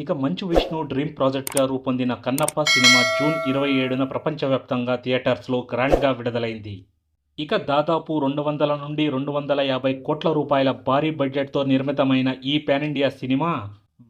ఇక మంచు విష్ణు డ్రీమ్ ప్రాజెక్ట్గా రూపొందిన Kannappa cinema June ఇరవై ఏడున ప్రపంచవ్యాప్తంగా థియేటర్స్లో గ్రాండ్గా విడుదలైంది. ఇక దాదాపు రెండు వందల నుండి రెండు వందల యాభై కోట్ల రూపాయల భారీ బడ్జెట్తో నిర్మితమైన ఈ pan India cinema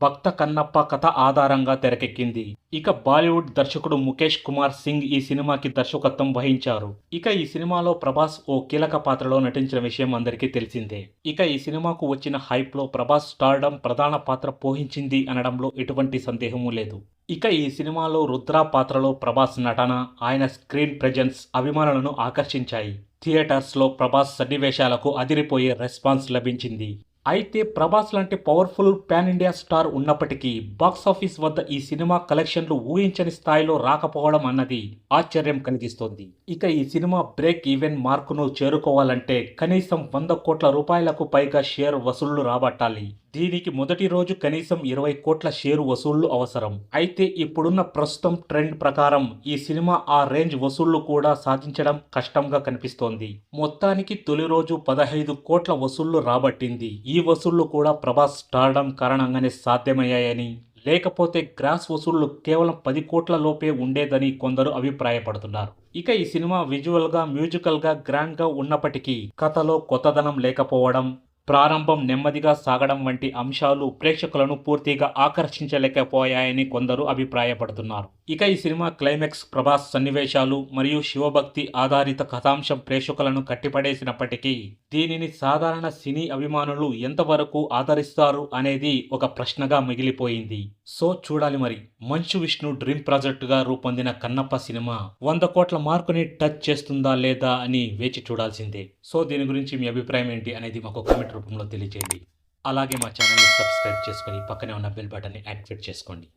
Bhakta Kannappa కథ ఆధారంగా తెరకెక్కింది. ఇక బాలీవుడ్ దర్శకుడు ముఖేష్ కుమార్ సింగ్ ఈ సినిమాకి దర్శకత్వం వహించారు. ఇక ఈ సినిమాలో ప్రభాస్ ఓ కీలక పాత్రలో నటించిన విషయం అందరికీ తెలిసిందే. ఇక ఈ సినిమాకు వచ్చిన హైప్లో ప్రభాస్ స్టార్డమ్ ప్రధాన పాత్ర పోహించింది అనడంలో ఎటువంటి సందేహమూ లేదు. ఇక ఈ సినిమాలో రుద్ర పాత్రలో ప్రభాస్ నటన ఆయన స్క్రీన్ ప్రెజెన్స్ అభిమానులను ఆకర్షించాయి. థియేటర్స్లో ప్రభాస్ సన్నివేశాలకు అదిరిపోయే రెస్పాన్స్ లభించింది. అయితే ప్రభాస్ లాంటి పవర్ఫుల్ పాన్ ఇండియా స్టార్ ఉన్నప్పటికీ బాక్సాఫీస్ వద్ద ఈ సినిమా కలెక్షన్లు ఊహించని స్థాయిలో రాకపోవడం అన్నది ఆశ్చర్యం కలిగిస్తోంది. ఇక ఈ సినిమా బ్రేక్ ఈవెన్ మార్కును చేరుకోవాలంటే కనీసం వంద కోట్ల రూపాయలకు పైగా షేర్ వసూళ్ళు రాబట్టాలి. దీనికి మొదటి రోజు కనీసం ఇరవై కోట్ల షేరు వసూళ్ళు అవసరం. అయితే ఇప్పుడున్న ప్రస్తుతం ట్రెండ్ ప్రకారం ఈ సినిమా ఆ రేంజ్ వసూళ్ళు కూడా సాధించడం కష్టంగా కనిపిస్తోంది. మొత్తానికి తొలి రోజు పదహైదు కోట్ల వసూళ్ళు రాబట్టింది. ఈ వసూళ్ళు కూడా ప్రభాస్ స్టార్డం కారణంగానే సాధ్యమయ్యాయని లేకపోతే గ్రాస్ వసూళ్ళు కేవలం పది కోట్ల లోపే ఉండేదని కొందరు అభిప్రాయపడుతున్నారు. ఇక ఈ సినిమా విజువల్గా మ్యూజికల్గా గ్రాండ్గా ఉన్నప్పటికీ కథలో కొత్తదనం లేకపోవడం ప్రారంభం నెమ్మదిగా సాగడం వంటి అంశాలు ప్రేక్షకులను పూర్తిగా ఆకర్షించలేకపోయాయని కొందరు అభిప్రాయపడుతున్నారు. ఇక ఈ సినిమా క్లైమాక్స్ ప్రభాస్ సన్నివేశాలు మరియు శివభక్తి ఆధారిత కథాంశం ప్రేక్షకులను కట్టిపడేసినప్పటికీ దీనిని సాధారణ సినీ అభిమానులు ఎంతవరకు ఆదరిస్తారు అనేది ఒక ప్రశ్నగా మిగిలిపోయింది. సో చూడాలి మరి. మంచు విష్ణు డ్రీమ్ ప్రాజెక్టుగా రూపొందిన కన్నప్ప సినిమా వంద కోట్ల మార్కుని టచ్ చేస్తుందా లేదా అని వేచి చూడాల్సిందే. సో దీని గురించి మీ అభిప్రాయం ఏంటి అనేది మాకు కామెంట్ రూపంలో తెలియజేయండి అలాగే మా ఛానల్ని సబ్స్క్రైబ్ చేసుకొని పక్కనే ఉన్న బెల్ బటన్ని యాక్టివేట్ చేసుకోండి.